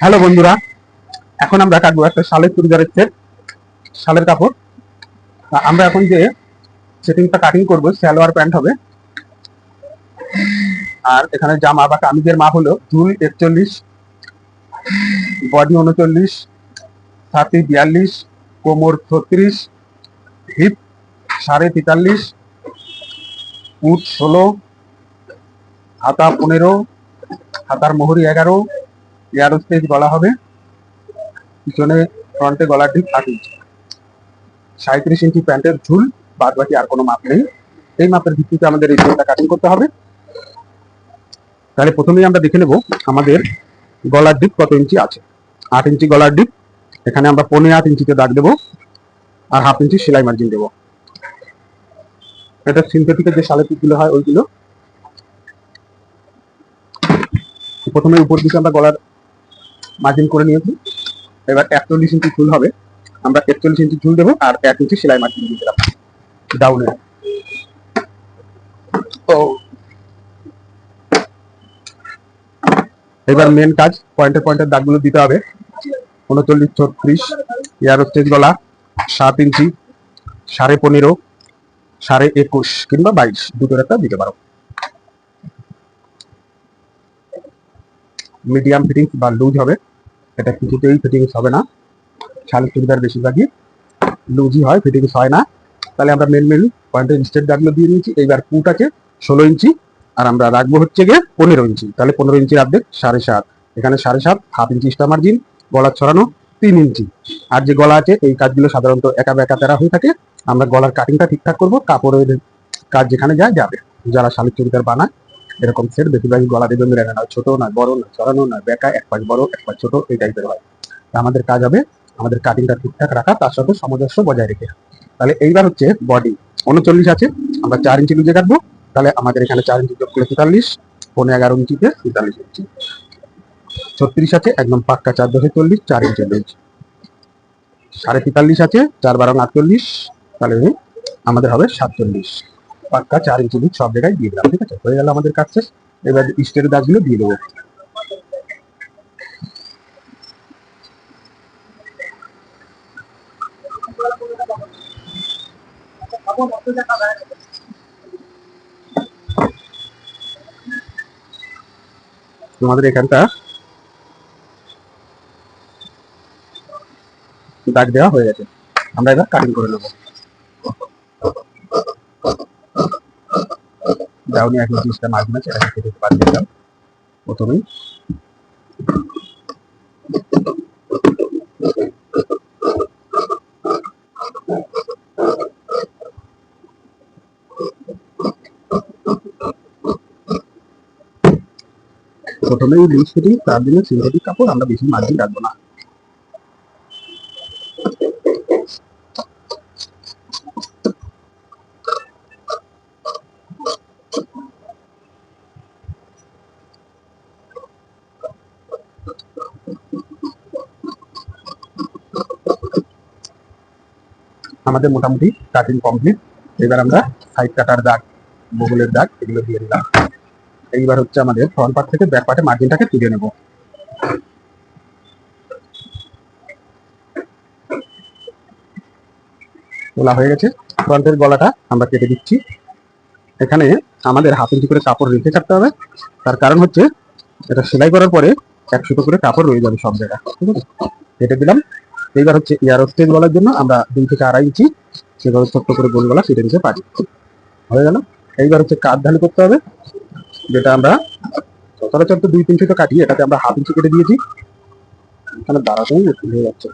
Hello বন্ধুরা, এখন আমরা কাটবো একটা শালের চুড়িদারের সেট শালের কাপড়। আমরা এখন যে সেটিংটা কাটিং করব, সালোয়ার প্যান্ট হবে। আর এখানে জামা বা কামিজের মাপ হলো চুল একচল্লিশ, বডি উনচল্লিশ, ছাতি বিয়াল্লিশ, কোমর ছত্রিশ হিপ সাড়ে তেতাল্লিশ উট ষোলো, হাতা পনেরো, হাতার মোহরি এগারো এয়ারো স্টেজ গলা হবে। পিছনে ফ্রন্টে গলার ঠিক আট ইঞ্চি সাঁত্রিশ ইঞ্চি প্যান্টের ঝুল বাদ বাকি আর কোনো মাপ নেই। এই মাপের ভিত্তিতে আমাদের এই ড্রেসটা কাটিং করতে হবে। তাহলে প্রথমেই আমরা দেখে নেব আমাদের গলার ডিপ কত ইঞ্চি আছে। আট ইঞ্চি গলার ডিপ এখানে আমরা পনেরো আট ইঞ্চিতে দাগ দেবো আর হাফ ইঞ্চি সেলাই মার্জিন দেবো। এটা সিনথেটিকের যে শালের পিসগুলো হয়, ওইগুলো। প্রথমে উপর দিকে আমরা গলার মার্জিন করে নিয়েছি। এবার একচল্লিশ ইঞ্চি ঝুল হবে। আমরা একচল্লিশ ইঞ্চি ঝুল দেবো আর এক ইঞ্চি সেলাই মার্জিন দিয়ে দিলাম। ডাউনে ও এবার মেন কাজ পয়েন্টের পয়েন্টের দাগগুলো দিতে হবে। উনচল্লিশ ছত্রিশ এয়ার স্টেজ গলা সাত ইঞ্চি সাড়ে পনেরো সাড়ে একুশ কিংবা বাইশ দুটোর একটা দিতে পারো। মিডিয়াম ফিটিংস বা লুজ হবে। এটা কিছুতেই ফিটিংস হবে না। শালের চুড়িদার বেশিরভাগই লুজি হয় ফিটিংস হয় না। তাহলে আমরা মেন মেন পয়েন্টের স্টেট দাগগুলো দিয়ে নিয়েছি। এইবার পুট আছে ষোলো ইঞ্চি আর আমরা রাখব হচ্ছে গিয়ে পনেরো ইঞ্চি। তাহলে পনেরো ইঞ্চি অর্ধেক সাড়ে সাত। এখানে সাড়ে সাত, হাফ ইঞ্চি স্টা মার্জিন গলার ছড়ানো তিন ইঞ্চি। আর যে গলা আছে, এই কাজগুলো সাধারণত একা বেকা তেরা হয়ে থাকে। আমরা গলার কাটিংটা ঠিকঠাক করব, কাপড়ের কাজ যেখানে যায় যাবে। যারা শালির চুড়িদার বানায় এরকম সেট বেশিরভাগই গলা দেবে মেরে না ছোট না বড় না, চড়ানো না, বেকা, এক পাশ বড়, এক পাশ ছোট, এই টাইপের হয়। আমাদের কাজ হবে, আমাদের কাটিংটা ঠিকঠাক রাখা, তার সাথে সামঞ্জস্য বজায় রেখে। তাহলে এইবার হচ্ছে বডি উনচল্লিশ আছে, আমরা চার ইঞ্চি লুজে কাটবো, তাহলে আমাদের এখানে চার ইঞ্চি যোগ করে তেতাল্লিশ পনেরো এগারো ইঞ্চিতে তেতাল্লিশ ইঞ্চি। ছত্রিশ আছে, একদম পাক্কা চার দশে চল্লিশ, চার ইঞ্চি লুজ। সাড়ে তেতাল্লিশ আছে, চার বারো আটচল্লিশ, তাহলে আমাদের হবে সাতচল্লিশ। পাক্কা চার ইঞ্চি সব জায়গায় দিয়ে দিলাম, ঠিক আছে? হয়ে গেল আমাদের কাজ শেষ। এবার স্টের গাছগুলো দিয়ে দেবো। আমাদের এখানটা দাগ দেওয়া হয়ে গেছে। আমরা এবার কাটিং করে নেব। ডাউনি এক জিনিসটা মার্জিন আছে এটাকে কেটে বাদ দিলাম প্রথমেই প্রথমেই লুজ ফিটিং তার জন্য সিনথেটিক কাপড় আমরা বেশি মার্জিন রাখব না আমাদের মোটামুটি কাটিং কমপ্লিট এবার আমরা সাইড কাটার দাগ, বগলের দাগ এগুলো দিয়ে দিলাম। এইবার হচ্ছে আমাদের ফ্রন্ট পার্ট থেকে ব্যাক পার্টে মার্জিনটাকে তুলে নেব। তোলা হয়ে গেছে। ফ্রন্টের গলাটা আমরা কেটে দিচ্ছি। এখানে আমাদের হাফ ইঞ্চি করে কাপড় রেখে কাটতে হবে। তার কারণ হচ্ছে, এটা সেলাই করার পরে এক সুতো করে কাপড় রয়ে যাবে সব জায়গায়। ঠিক আছে? কেটে দিলাম। এইবার হচ্ছে এয়ার স্টেজ বলার জন্য আমরা দুই থেকে আড়াই ইঞ্চি সেভাবে ছোট্ট করে গোল গলা কেটে পারি। হয়ে গেল? এইবার হচ্ছে কাঠ ঢালি করতে হবে, যেটা আমরা সচরাচর তো দুই তিন তো কাটি এটাতে আমরা হাফ ইঞ্চি কেটে দিয়েছি। এখানে দাঁড়াতেই মুশকিল হয়ে যাচ্ছে।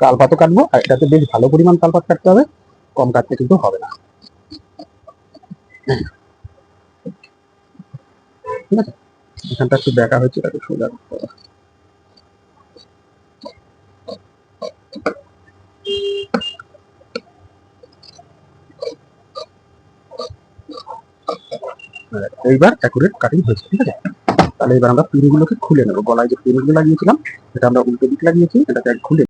তালপাতও কাটবো, আর এটাতে বেশ ভালো পরিমাণ তালপাত কাটতে হবে, কম কাটতে কিন্তু হবে না। ঠিক আছে? এখানটা একটু দেখা হচ্ছে এটাকে সোজা করতে হবে। এইবার অ্যাকুরেট কাটিং হয়েছে, ঠিক আছে? তাহলে এবার আমরা পিনগুলোকে খুলে নেব। গলায় যে পিনগুলো লাগিয়েছিলাম এটা আমরা উল্টো দিক লাগিয়েছি এটাকে খুলে